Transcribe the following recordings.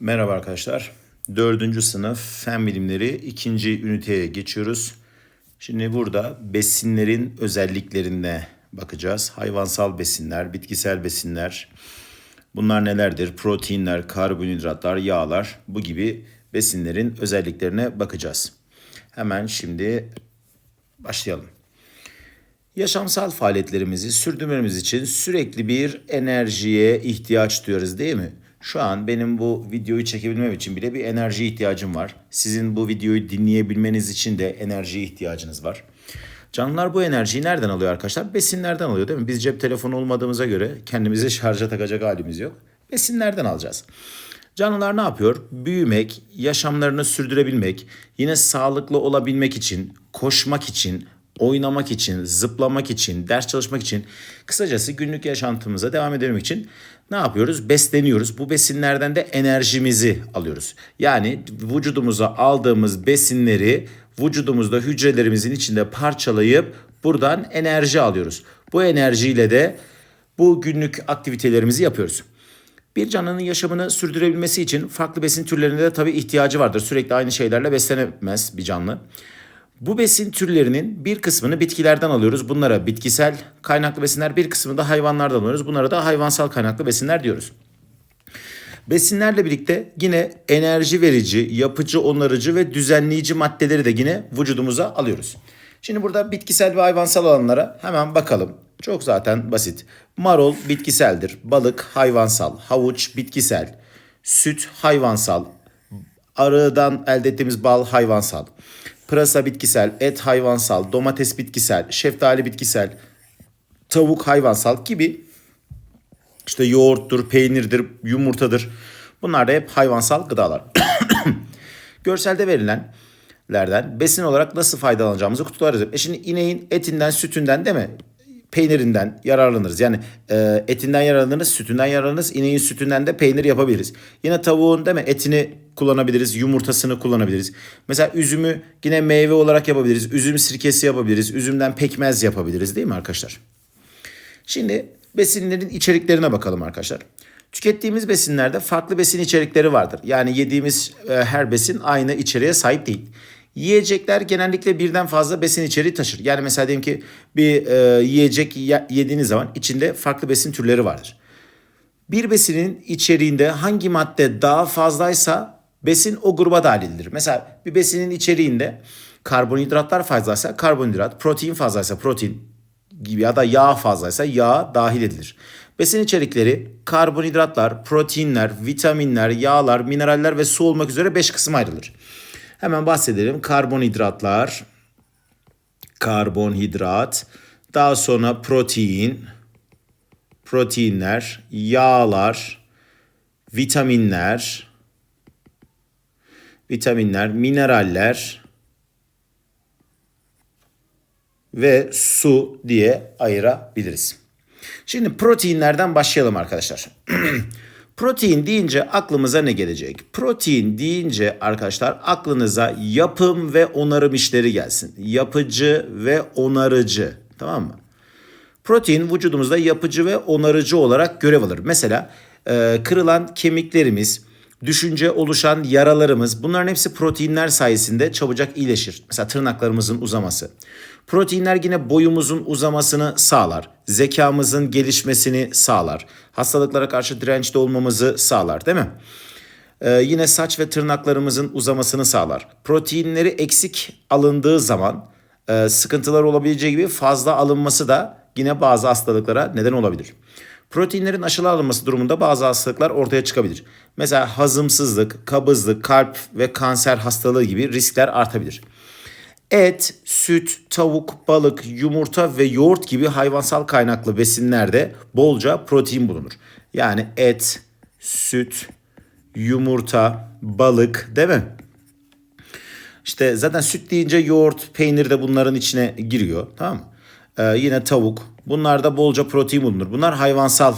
Merhaba arkadaşlar. Dördüncü sınıf fen bilimleri ikinci üniteye geçiyoruz. Şimdi burada besinlerin özelliklerine bakacağız. Hayvansal besinler, bitkisel besinler. Bunlar nelerdir? Proteinler, karbonhidratlar, yağlar bu gibi besinlerin özelliklerine bakacağız. Hemen şimdi başlayalım. Yaşamsal faaliyetlerimizi sürdürmemiz için sürekli bir enerjiye ihtiyaç duyuyoruz değil mi? Şu an benim bu videoyu çekebilmem için bile bir enerji ihtiyacım var. Sizin bu videoyu dinleyebilmeniz için de enerjiye ihtiyacınız var. Canlılar bu enerjiyi nereden alıyor arkadaşlar? Besinlerden alıyor değil mi? Biz cep telefonu olmadığımıza göre kendimizi şarja takacak halimiz yok. Besinlerden alacağız. Canlılar ne yapıyor? Büyümek, yaşamlarını sürdürebilmek, yine sağlıklı olabilmek için, koşmak için, oynamak için, zıplamak için, ders çalışmak için, kısacası günlük yaşantımıza devam edebilmek için ne yapıyoruz? Besleniyoruz. Bu besinlerden de enerjimizi alıyoruz. Yani vücudumuza aldığımız besinleri vücudumuzda hücrelerimizin içinde parçalayıp buradan enerji alıyoruz. Bu enerjiyle de bu günlük aktivitelerimizi yapıyoruz. Bir canlının yaşamını sürdürebilmesi için farklı besin türlerine de tabii ihtiyacı vardır. Sürekli aynı şeylerle beslenemez bir canlı. Bu besin türlerinin bir kısmını bitkilerden alıyoruz. Bunlara bitkisel kaynaklı besinler, bir kısmını da hayvanlardan alıyoruz. Bunlara da hayvansal kaynaklı besinler diyoruz. Besinlerle birlikte yine enerji verici, yapıcı, onarıcı ve düzenleyici maddeleri de yine vücudumuza alıyoruz. Şimdi burada bitkisel ve hayvansal olanlara hemen bakalım. Çok zaten basit. Marul bitkiseldir, balık hayvansal, havuç bitkisel, süt hayvansal, arıdan elde ettiğimiz bal hayvansal, pırasa bitkisel, et hayvansal, domates bitkisel, şeftali bitkisel, tavuk hayvansal gibi işte yoğurttur, peynirdir, yumurtadır. Bunlar da hep hayvansal gıdalar. Görselde verilenlerden besin olarak nasıl faydalanacağımızı kutularız. E şimdi ineğin etinden, sütünden değil mi? Peynirinden yararlanırız. Yani e, etinden yararlanırız, sütünden yararlanırız. İneğin sütünden de peynir yapabiliriz. Yine tavuğun değil mi? Etini kullanabiliriz, yumurtasını kullanabiliriz. Mesela üzümü yine meyve olarak yapabiliriz. Üzüm sirkesi yapabiliriz. Üzümden pekmez yapabiliriz değil mi arkadaşlar? Şimdi besinlerin içeriklerine bakalım arkadaşlar. Tükettiğimiz besinlerde farklı besin içerikleri vardır. Yani yediğimiz e, her besin aynı içeriğe sahip değil. Yiyecekler genellikle birden fazla besin içeriği taşır. Yani mesela diyelim ki bir e, yiyecek yediğiniz zaman içinde farklı besin türleri vardır. Bir besinin içeriğinde hangi madde daha fazlaysa besin o gruba dahil edilir. Mesela bir besinin içeriğinde karbonhidratlar fazlaysa karbonhidrat, protein fazlaysa protein gibi ya da yağ fazlaysa yağ dahil edilir. Besin içerikleri karbonhidratlar, proteinler, vitaminler, yağlar, mineraller ve su olmak üzere 5 kısma ayrılır. Hemen bahsedelim. Karbonhidratlar, karbonhidrat, daha sonra protein, proteinler, yağlar, vitaminler, vitaminler, mineraller ve su diye ayırabiliriz. Şimdi proteinlerden başlayalım arkadaşlar. Protein deyince aklımıza ne gelecek? Protein deyince arkadaşlar aklınıza yapım ve onarım işleri gelsin. Yapıcı ve onarıcı. Tamam mı? Protein vücudumuzda yapıcı ve onarıcı olarak görev alır. Mesela e, kırılan kemiklerimiz, düşünce oluşan yaralarımız bunların hepsi proteinler sayesinde çabucak iyileşir. Mesela tırnaklarımızın uzaması. Proteinler yine boyumuzun uzamasını sağlar. Zekamızın gelişmesini sağlar. Hastalıklara karşı dirençli olmamızı sağlar değil mi? Ee, yine saç ve tırnaklarımızın uzamasını sağlar. Proteinleri eksik alındığı zaman e, sıkıntılar olabileceği gibi fazla alınması da yine bazı hastalıklara neden olabilir. Proteinlerin aşılı alınması durumunda bazı hastalıklar ortaya çıkabilir. Mesela hazımsızlık, kabızlık, kalp ve kanser hastalığı gibi riskler artabilir. Et, süt, tavuk, balık, yumurta ve yoğurt gibi hayvansal kaynaklı besinlerde bolca protein bulunur. Yani et, süt, yumurta, balık değil mi? İşte zaten süt deyince yoğurt, peynir de bunların içine giriyor. Tamam mı? Ee, yine tavuk. Bunlarda bolca protein bulunur. Bunlar hayvansal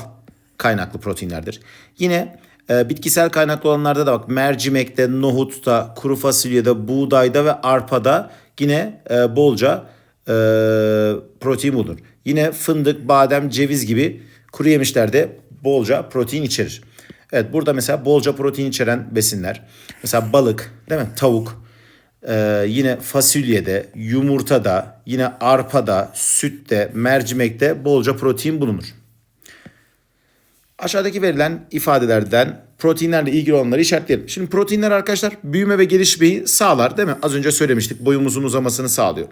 kaynaklı proteinlerdir. Yine e, bitkisel kaynaklı olanlarda da bak mercimekte, nohutta, kuru fasulyede, buğdayda ve arpada yine e, bolca e, protein bulunur. Yine fındık, badem, ceviz gibi kuru yemişlerde bolca protein içerir. Evet burada mesela bolca protein içeren besinler. Mesela balık değil mi? Tavuk. Ee, yine fasulyede, yumurtada, yine arpada, sütte, mercimekte bolca protein bulunur. Aşağıdaki verilen ifadelerden proteinlerle ilgili olanları işaretleyelim. Şimdi proteinler arkadaşlar büyüme ve gelişmeyi sağlar değil mi? Az önce söylemiştik boyumuzun uzamasını sağlıyor.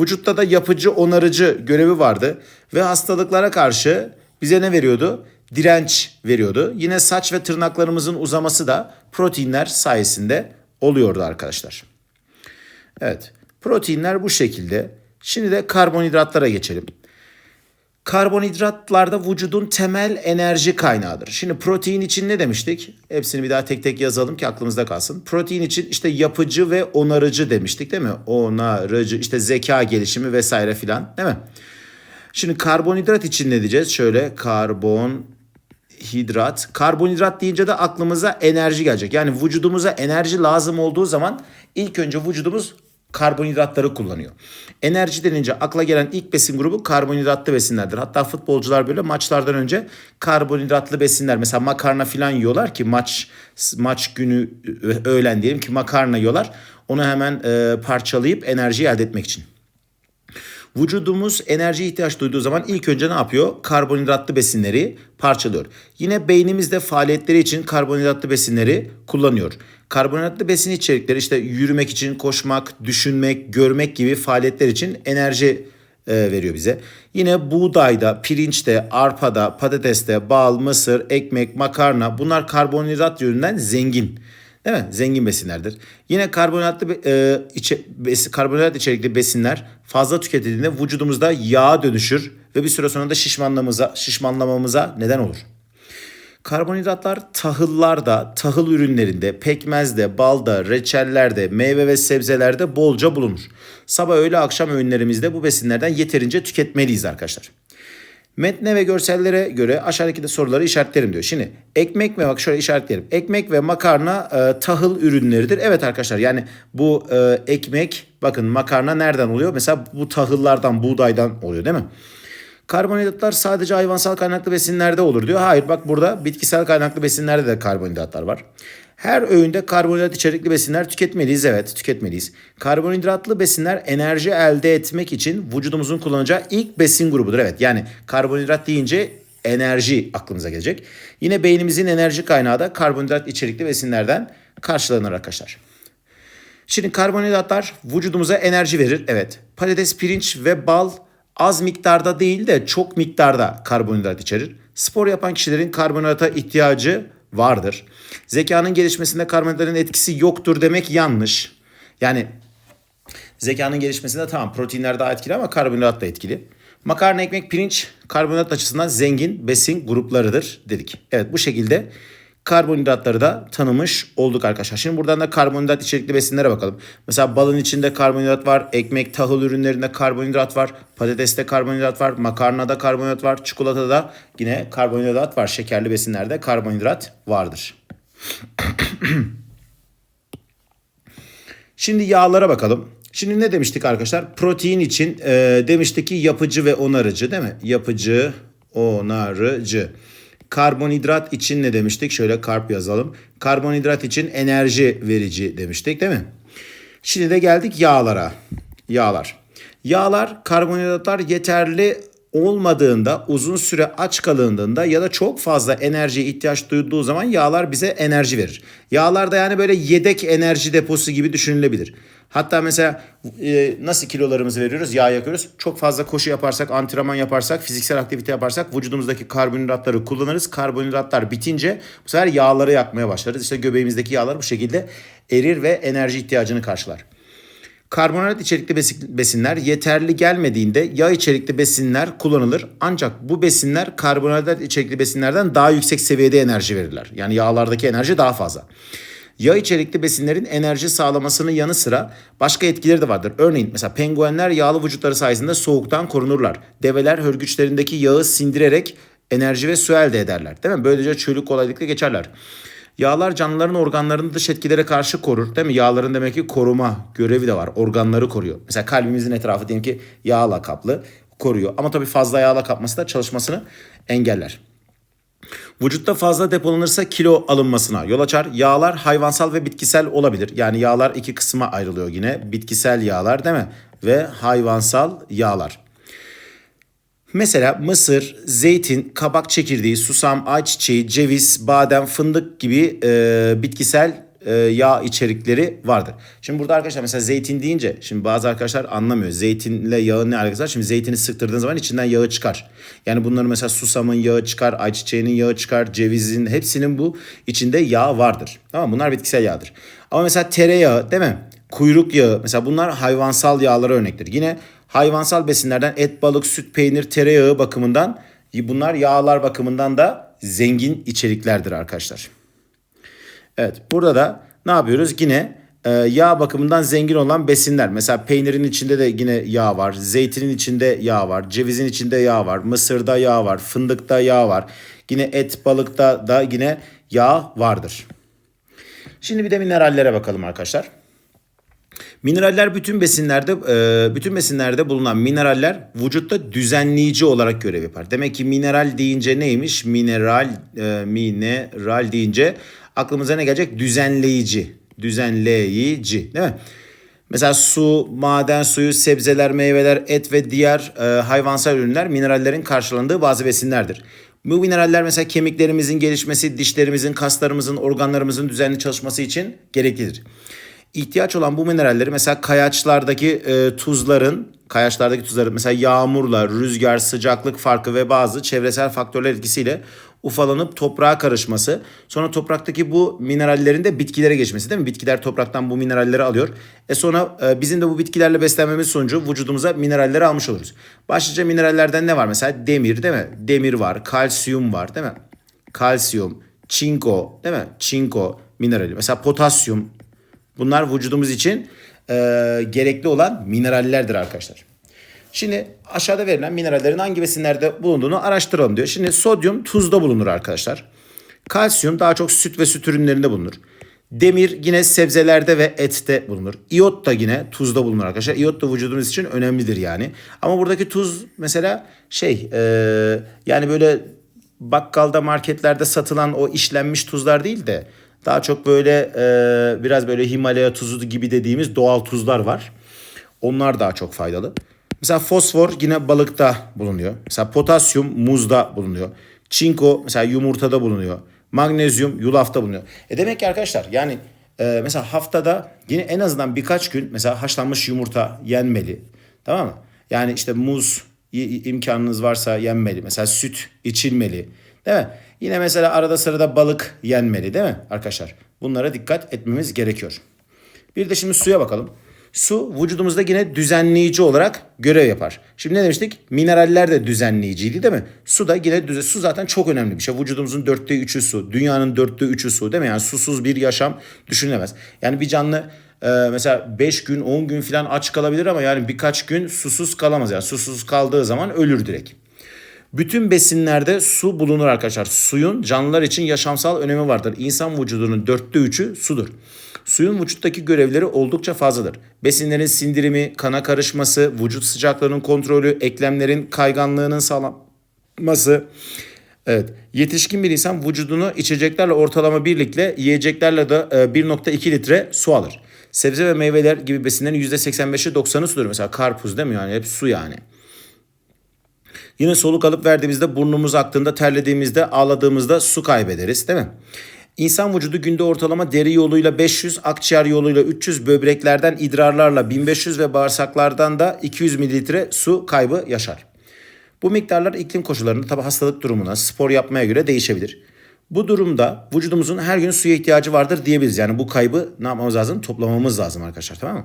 Vücutta da yapıcı, onarıcı görevi vardı ve hastalıklara karşı bize ne veriyordu? Direnç veriyordu. Yine saç ve tırnaklarımızın uzaması da proteinler sayesinde oluyordu arkadaşlar. Evet. Proteinler bu şekilde. Şimdi de karbonhidratlara geçelim. Karbonhidratlar da vücudun temel enerji kaynağıdır. Şimdi protein için ne demiştik? Hepsini bir daha tek tek yazalım ki aklımızda kalsın. Protein için işte yapıcı ve onarıcı demiştik değil mi? Onarıcı işte zeka gelişimi vesaire filan değil mi? Şimdi karbonhidrat için ne diyeceğiz? Şöyle karbon hidrat. Karbonhidrat deyince de aklımıza enerji gelecek. Yani vücudumuza enerji lazım olduğu zaman ilk önce vücudumuz karbonhidratları kullanıyor. Enerji denince akla gelen ilk besin grubu karbonhidratlı besinlerdir. Hatta futbolcular böyle maçlardan önce karbonhidratlı besinler mesela makarna falan yiyorlar ki maç maç günü öğlen diyelim ki makarna yiyorlar. Onu hemen e, parçalayıp enerji elde etmek için. Vücudumuz enerji ihtiyaç duyduğu zaman ilk önce ne yapıyor? Karbonhidratlı besinleri parçalıyor. Yine beynimiz de faaliyetleri için karbonhidratlı besinleri kullanıyor. Karbonhidratlı besin içerikleri işte yürümek için koşmak, düşünmek, görmek gibi faaliyetler için enerji e, veriyor bize. Yine buğdayda, pirinçte, arpada, patateste, bal, mısır, ekmek, makarna bunlar karbonhidrat yönünden zengin. Değil mi? Zengin besinlerdir. Yine karbonhidratlı e, içe, besi, karbonhidrat içerikli besinler fazla tüketildiğinde vücudumuzda yağ dönüşür ve bir süre sonra da şişmanlamamıza, şişmanlamamıza neden olur. Karbonhidratlar tahıllarda, tahıl ürünlerinde, pekmezde, balda, reçellerde, meyve ve sebzelerde bolca bulunur. Sabah öğle akşam öğünlerimizde bu besinlerden yeterince tüketmeliyiz arkadaşlar. Metne ve görsellere göre aşağıdaki de soruları işaretlerim diyor. Şimdi ekmek ve bak şöyle işaretleyelim. Ekmek ve makarna e, tahıl ürünleridir. Evet arkadaşlar yani bu e, ekmek bakın makarna nereden oluyor? Mesela bu tahıllardan buğdaydan oluyor değil mi? Karbonhidratlar sadece hayvansal kaynaklı besinlerde olur diyor. Hayır bak burada bitkisel kaynaklı besinlerde de karbonhidratlar var. Her öğünde karbonhidrat içerikli besinler tüketmeliyiz. Evet tüketmeliyiz. Karbonhidratlı besinler enerji elde etmek için vücudumuzun kullanacağı ilk besin grubudur. Evet yani karbonhidrat deyince enerji aklımıza gelecek. Yine beynimizin enerji kaynağı da karbonhidrat içerikli besinlerden karşılanır arkadaşlar. Şimdi karbonhidratlar vücudumuza enerji verir. Evet. Patates, pirinç ve bal az miktarda değil de çok miktarda karbonhidrat içerir. Spor yapan kişilerin karbonhidrata ihtiyacı vardır. Zekanın gelişmesinde karbonhidratın etkisi yoktur demek yanlış. Yani zekanın gelişmesinde tamam proteinler daha etkili ama karbonhidrat da etkili. Makarna, ekmek, pirinç karbonhidrat açısından zengin besin gruplarıdır dedik. Evet bu şekilde karbonhidratları da tanımış olduk arkadaşlar. Şimdi buradan da karbonhidrat içerikli besinlere bakalım. Mesela balın içinde karbonhidrat var, ekmek, tahıl ürünlerinde karbonhidrat var, patateste karbonhidrat var, makarnada karbonhidrat var, çikolatada yine karbonhidrat var. Şekerli besinlerde karbonhidrat vardır. Şimdi yağlara bakalım. Şimdi ne demiştik arkadaşlar? Protein için e, demiştik ki yapıcı ve onarıcı değil mi? Yapıcı, onarıcı. Karbonhidrat için ne demiştik? Şöyle karp yazalım. Karbonhidrat için enerji verici demiştik değil mi? Şimdi de geldik yağlara. Yağlar. Yağlar, karbonhidratlar yeterli olmadığında, uzun süre aç kalındığında ya da çok fazla enerjiye ihtiyaç duyduğu zaman yağlar bize enerji verir. Yağlar da yani böyle yedek enerji deposu gibi düşünülebilir. Hatta mesela e, nasıl kilolarımızı veriyoruz? Yağ yakıyoruz. Çok fazla koşu yaparsak, antrenman yaparsak, fiziksel aktivite yaparsak vücudumuzdaki karbonhidratları kullanırız. Karbonhidratlar bitince bu sefer yağları yakmaya başlarız. İşte göbeğimizdeki yağlar bu şekilde erir ve enerji ihtiyacını karşılar. Karbonhidrat içerikli besinler yeterli gelmediğinde yağ içerikli besinler kullanılır. Ancak bu besinler karbonhidrat içerikli besinlerden daha yüksek seviyede enerji verirler. Yani yağlardaki enerji daha fazla. Yağ içerikli besinlerin enerji sağlamasının yanı sıra başka etkileri de vardır. Örneğin mesela penguenler yağlı vücutları sayesinde soğuktan korunurlar. Develer hörgüçlerindeki yağı sindirerek enerji ve su elde ederler. Değil mi? Böylece çölü kolaylıkla geçerler. Yağlar canlıların organlarını dış etkilere karşı korur. Değil mi? Yağların demek ki koruma görevi de var. Organları koruyor. Mesela kalbimizin etrafı diyelim ki yağla kaplı koruyor. Ama tabii fazla yağla kapması da çalışmasını engeller. Vücutta fazla depolanırsa kilo alınmasına yol açar. Yağlar hayvansal ve bitkisel olabilir. Yani yağlar iki kısma ayrılıyor yine. Bitkisel yağlar değil mi? Ve hayvansal yağlar. Mesela mısır, zeytin, kabak çekirdeği, susam, ayçiçeği, ceviz, badem, fındık gibi e, bitkisel e, yağ içerikleri vardır. Şimdi burada arkadaşlar mesela zeytin deyince şimdi bazı arkadaşlar anlamıyor. Zeytinle yağın ne alakası var? Şimdi zeytini sıktırdığın zaman içinden yağı çıkar. Yani bunların mesela susamın yağı çıkar, ayçiçeğinin yağı çıkar, cevizin hepsinin bu içinde yağ vardır. Tamam? Bunlar bitkisel yağdır. Ama mesela tereyağı değil mi? Kuyruk yağı mesela bunlar hayvansal yağlara örnektir. Yine hayvansal besinlerden et, balık, süt, peynir, tereyağı bakımından bunlar yağlar bakımından da zengin içeriklerdir arkadaşlar. Evet burada da ne yapıyoruz? Yine e, yağ bakımından zengin olan besinler. Mesela peynirin içinde de yine yağ var. Zeytinin içinde yağ var. Cevizin içinde yağ var. Mısırda yağ var. Fındıkta yağ var. Yine et balıkta da yine yağ vardır. Şimdi bir de minerallere bakalım arkadaşlar. Mineraller bütün besinlerde e, bütün besinlerde bulunan mineraller vücutta düzenleyici olarak görev yapar. Demek ki mineral deyince neymiş? Mineral e, mineral deyince aklımıza ne gelecek? Düzenleyici. Düzenleyici değil mi? Mesela su, maden suyu, sebzeler, meyveler, et ve diğer e, hayvansal ürünler minerallerin karşılandığı bazı besinlerdir. Bu mineraller mesela kemiklerimizin gelişmesi, dişlerimizin, kaslarımızın, organlarımızın düzenli çalışması için gereklidir ihtiyaç olan bu mineralleri mesela kayaçlardaki e, tuzların, kayaçlardaki tuzların mesela yağmurla, rüzgar, sıcaklık farkı ve bazı çevresel faktörler etkisiyle ufalanıp toprağa karışması. Sonra topraktaki bu minerallerin de bitkilere geçmesi değil mi? Bitkiler topraktan bu mineralleri alıyor. E sonra e, bizim de bu bitkilerle beslenmemiz sonucu vücudumuza mineralleri almış oluruz. Başlıca minerallerden ne var? Mesela demir değil mi? Demir var, kalsiyum var değil mi? Kalsiyum, çinko değil mi? Çinko minerali. Mesela potasyum, Bunlar vücudumuz için e, gerekli olan minerallerdir arkadaşlar. Şimdi aşağıda verilen minerallerin hangi besinlerde bulunduğunu araştıralım diyor. Şimdi sodyum tuzda bulunur arkadaşlar. Kalsiyum daha çok süt ve süt ürünlerinde bulunur. Demir yine sebzelerde ve ette bulunur. İyot da yine tuzda bulunur arkadaşlar. İyot da vücudumuz için önemlidir yani. Ama buradaki tuz mesela şey e, yani böyle bakkalda marketlerde satılan o işlenmiş tuzlar değil de daha çok böyle e, biraz böyle Himalaya tuzu gibi dediğimiz doğal tuzlar var. Onlar daha çok faydalı. Mesela fosfor yine balıkta bulunuyor. Mesela potasyum muzda bulunuyor. Çinko mesela yumurtada bulunuyor. Magnezyum yulafta bulunuyor. E demek ki arkadaşlar yani e, mesela haftada yine en azından birkaç gün mesela haşlanmış yumurta yenmeli. Tamam mı? Yani işte muz imkanınız varsa yenmeli. Mesela süt içilmeli. Değil mi? Yine mesela arada sırada balık yenmeli değil mi arkadaşlar? Bunlara dikkat etmemiz gerekiyor. Bir de şimdi suya bakalım. Su vücudumuzda yine düzenleyici olarak görev yapar. Şimdi ne demiştik? Mineraller de düzenleyiciydi değil mi? Su da yine düzen, su zaten çok önemli bir şey. Vücudumuzun dörtte üçü su. Dünyanın dörtte üçü su değil mi? Yani susuz bir yaşam düşünülemez. Yani bir canlı e, mesela 5 gün 10 gün falan aç kalabilir ama yani birkaç gün susuz kalamaz. Yani susuz kaldığı zaman ölür direkt. Bütün besinlerde su bulunur arkadaşlar. Suyun canlılar için yaşamsal önemi vardır. İnsan vücudunun dörtte üçü sudur. Suyun vücuttaki görevleri oldukça fazladır. Besinlerin sindirimi, kana karışması, vücut sıcaklığının kontrolü, eklemlerin kayganlığının sağlanması. Evet, yetişkin bir insan vücudunu içeceklerle ortalama birlikte yiyeceklerle de 1.2 litre su alır. Sebze ve meyveler gibi besinlerin %85'i 90'ı sudur. Mesela karpuz değil mi yani hep su yani. Yine soluk alıp verdiğimizde burnumuz aktığında, terlediğimizde, ağladığımızda su kaybederiz değil mi? İnsan vücudu günde ortalama deri yoluyla 500, akciğer yoluyla 300, böbreklerden idrarlarla 1500 ve bağırsaklardan da 200 mililitre su kaybı yaşar. Bu miktarlar iklim koşullarında tabi hastalık durumuna, spor yapmaya göre değişebilir. Bu durumda vücudumuzun her gün suya ihtiyacı vardır diyebiliriz. Yani bu kaybı ne yapmamız lazım? Toplamamız lazım arkadaşlar tamam mı?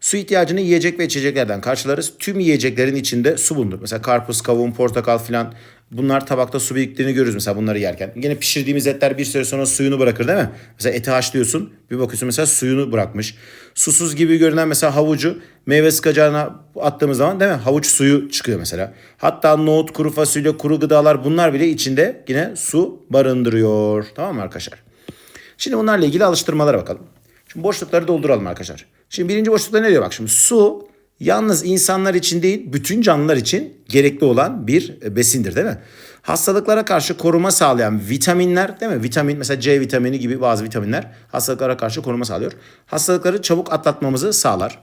Su ihtiyacını yiyecek ve içeceklerden karşılarız. Tüm yiyeceklerin içinde su bulunur. Mesela karpuz, kavun, portakal filan bunlar tabakta su biriktiğini görürüz mesela bunları yerken. Yine pişirdiğimiz etler bir süre sonra suyunu bırakır değil mi? Mesela eti haşlıyorsun bir bakıyorsun mesela suyunu bırakmış. Susuz gibi görünen mesela havucu meyve sıkacağına attığımız zaman değil mi? Havuç suyu çıkıyor mesela. Hatta nohut, kuru fasulye, kuru gıdalar bunlar bile içinde yine su barındırıyor. Tamam mı arkadaşlar? Şimdi bunlarla ilgili alıştırmalara bakalım. Şimdi boşlukları dolduralım arkadaşlar. Şimdi birinci boşlukta ne diyor bak şimdi su Yalnız insanlar için değil, bütün canlılar için gerekli olan bir e, besindir değil mi? Hastalıklara karşı koruma sağlayan vitaminler değil mi? Vitamin mesela C vitamini gibi bazı vitaminler hastalıklara karşı koruma sağlıyor. Hastalıkları çabuk atlatmamızı sağlar.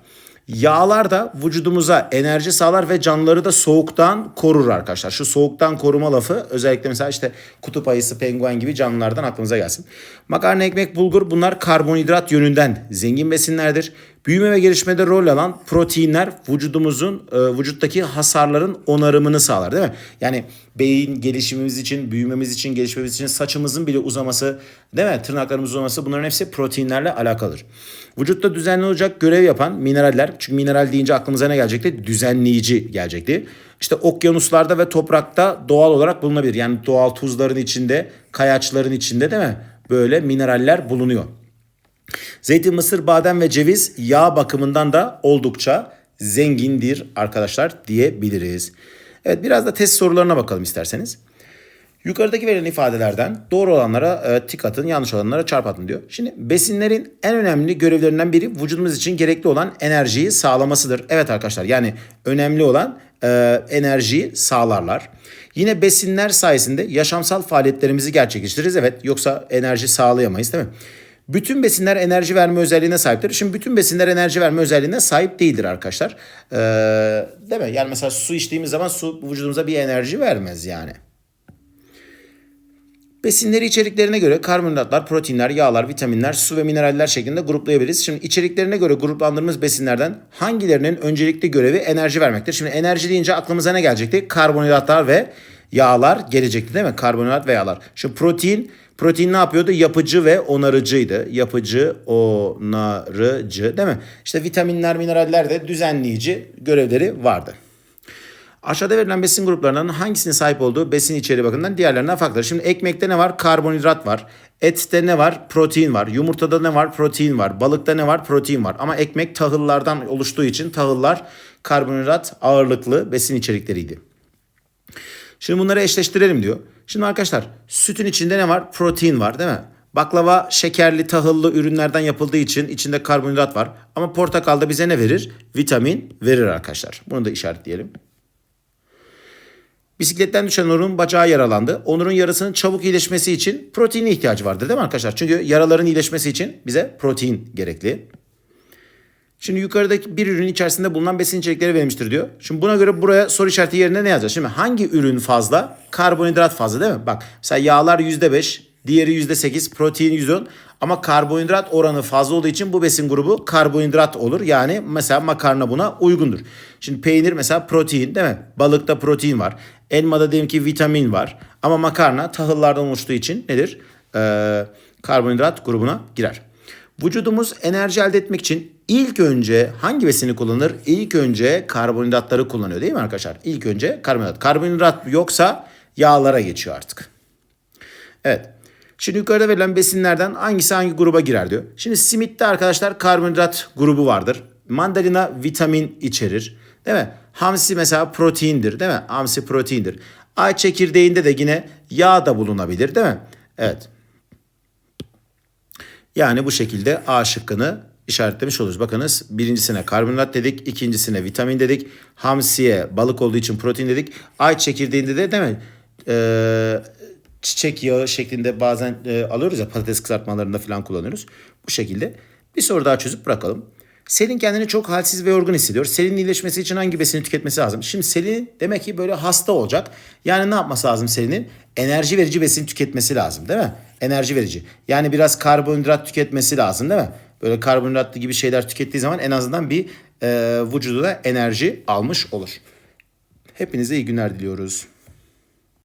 Yağlar da vücudumuza enerji sağlar ve canlıları da soğuktan korur arkadaşlar. Şu soğuktan koruma lafı özellikle mesela işte kutup ayısı, penguen gibi canlılardan aklınıza gelsin. Makarna, ekmek, bulgur bunlar karbonhidrat yönünden zengin besinlerdir. Büyüme ve gelişmede rol alan proteinler vücudumuzun e, vücuttaki hasarların onarımını sağlar değil mi? Yani beyin gelişimimiz için, büyümemiz için, gelişmemiz için saçımızın bile uzaması, değil mi? Tırnaklarımızın uzaması bunların hepsi proteinlerle alakalıdır. Vücutta düzenli olacak görev yapan mineraller, çünkü mineral deyince aklımıza ne gelecekti? Düzenleyici gelecekti. İşte okyanuslarda ve toprakta doğal olarak bulunabilir. Yani doğal tuzların içinde, kayaçların içinde değil mi? Böyle mineraller bulunuyor. Zeytin, mısır, badem ve ceviz yağ bakımından da oldukça zengindir arkadaşlar diyebiliriz. Evet biraz da test sorularına bakalım isterseniz. Yukarıdaki verilen ifadelerden doğru olanlara e, tik atın, yanlış olanlara çarp atın diyor. Şimdi besinlerin en önemli görevlerinden biri vücudumuz için gerekli olan enerjiyi sağlamasıdır. Evet arkadaşlar yani önemli olan e, enerjiyi sağlarlar. Yine besinler sayesinde yaşamsal faaliyetlerimizi gerçekleştiririz. Evet yoksa enerji sağlayamayız değil mi? Bütün besinler enerji verme özelliğine sahiptir. Şimdi bütün besinler enerji verme özelliğine sahip değildir arkadaşlar. Ee, değil mi? Yani mesela su içtiğimiz zaman su vücudumuza bir enerji vermez yani. Besinleri içeriklerine göre karbonhidratlar, proteinler, yağlar, vitaminler, su ve mineraller şeklinde gruplayabiliriz. Şimdi içeriklerine göre gruplandırdığımız besinlerden hangilerinin öncelikli görevi enerji vermektir? Şimdi enerji deyince aklımıza ne gelecekti? Karbonhidratlar ve yağlar gelecekti değil mi? Karbonhidrat ve yağlar. Şimdi protein Protein ne yapıyordu? Yapıcı ve onarıcıydı. Yapıcı, onarıcı değil mi? İşte vitaminler, mineraller de düzenleyici görevleri vardı. Aşağıda verilen besin gruplarından hangisinin sahip olduğu besin içeriği bakımından diğerlerinden farklıdır. Şimdi ekmekte ne var? Karbonhidrat var. Ette ne var? Protein var. Yumurtada ne var? Protein var. Balıkta ne var? Protein var. Ama ekmek tahıllardan oluştuğu için tahıllar karbonhidrat ağırlıklı besin içerikleriydi. Şimdi bunları eşleştirelim diyor. Şimdi arkadaşlar sütün içinde ne var? Protein var değil mi? Baklava şekerli tahıllı ürünlerden yapıldığı için içinde karbonhidrat var. Ama portakalda bize ne verir? Vitamin verir arkadaşlar. Bunu da işaretleyelim. Bisikletten düşen Onur'un bacağı yaralandı. Onur'un yarasının çabuk iyileşmesi için proteine ihtiyacı vardır değil mi arkadaşlar? Çünkü yaraların iyileşmesi için bize protein gerekli. Şimdi yukarıdaki bir ürün içerisinde bulunan besin içerikleri verilmiştir diyor. Şimdi buna göre buraya soru işareti yerine ne yazacağız? Şimdi hangi ürün fazla? Karbonhidrat fazla değil mi? Bak mesela yağlar %5, diğeri %8, protein %10 ama karbonhidrat oranı fazla olduğu için bu besin grubu karbonhidrat olur. Yani mesela makarna buna uygundur. Şimdi peynir mesela protein değil mi? Balıkta protein var. Elmada diyelim ki vitamin var. Ama makarna tahıllardan oluştuğu için nedir? Ee, karbonhidrat grubuna girer. Vücudumuz enerji elde etmek için ilk önce hangi besini kullanır? İlk önce karbonhidratları kullanıyor değil mi arkadaşlar? İlk önce karbonhidrat. Karbonhidrat yoksa yağlara geçiyor artık. Evet. Şimdi yukarıda verilen besinlerden hangisi hangi gruba girer diyor. Şimdi simitte arkadaşlar karbonhidrat grubu vardır. Mandalina vitamin içerir. Değil mi? Hamsi mesela proteindir değil mi? Hamsi proteindir. Ay çekirdeğinde de yine yağ da bulunabilir değil mi? Evet. Yani bu şekilde A şıkkını işaretlemiş oluruz. Bakınız birincisine karbonhidrat dedik, ikincisine vitamin dedik. Hamsiye balık olduğu için protein dedik. Ay çekirdeğinde de değil mi? Ee, çiçek yağı şeklinde bazen e, alıyoruz ya patates kızartmalarında falan kullanıyoruz. Bu şekilde bir soru daha çözüp bırakalım. Selin kendini çok halsiz ve yorgun hissediyor. Selin'in iyileşmesi için hangi besini tüketmesi lazım? Şimdi Selin demek ki böyle hasta olacak. Yani ne yapması lazım Selin'in? Enerji verici besin tüketmesi lazım değil mi? Enerji verici. Yani biraz karbonhidrat tüketmesi lazım değil mi? Böyle karbonhidratlı gibi şeyler tükettiği zaman en azından bir e, vücudu da enerji almış olur. Hepinize iyi günler diliyoruz.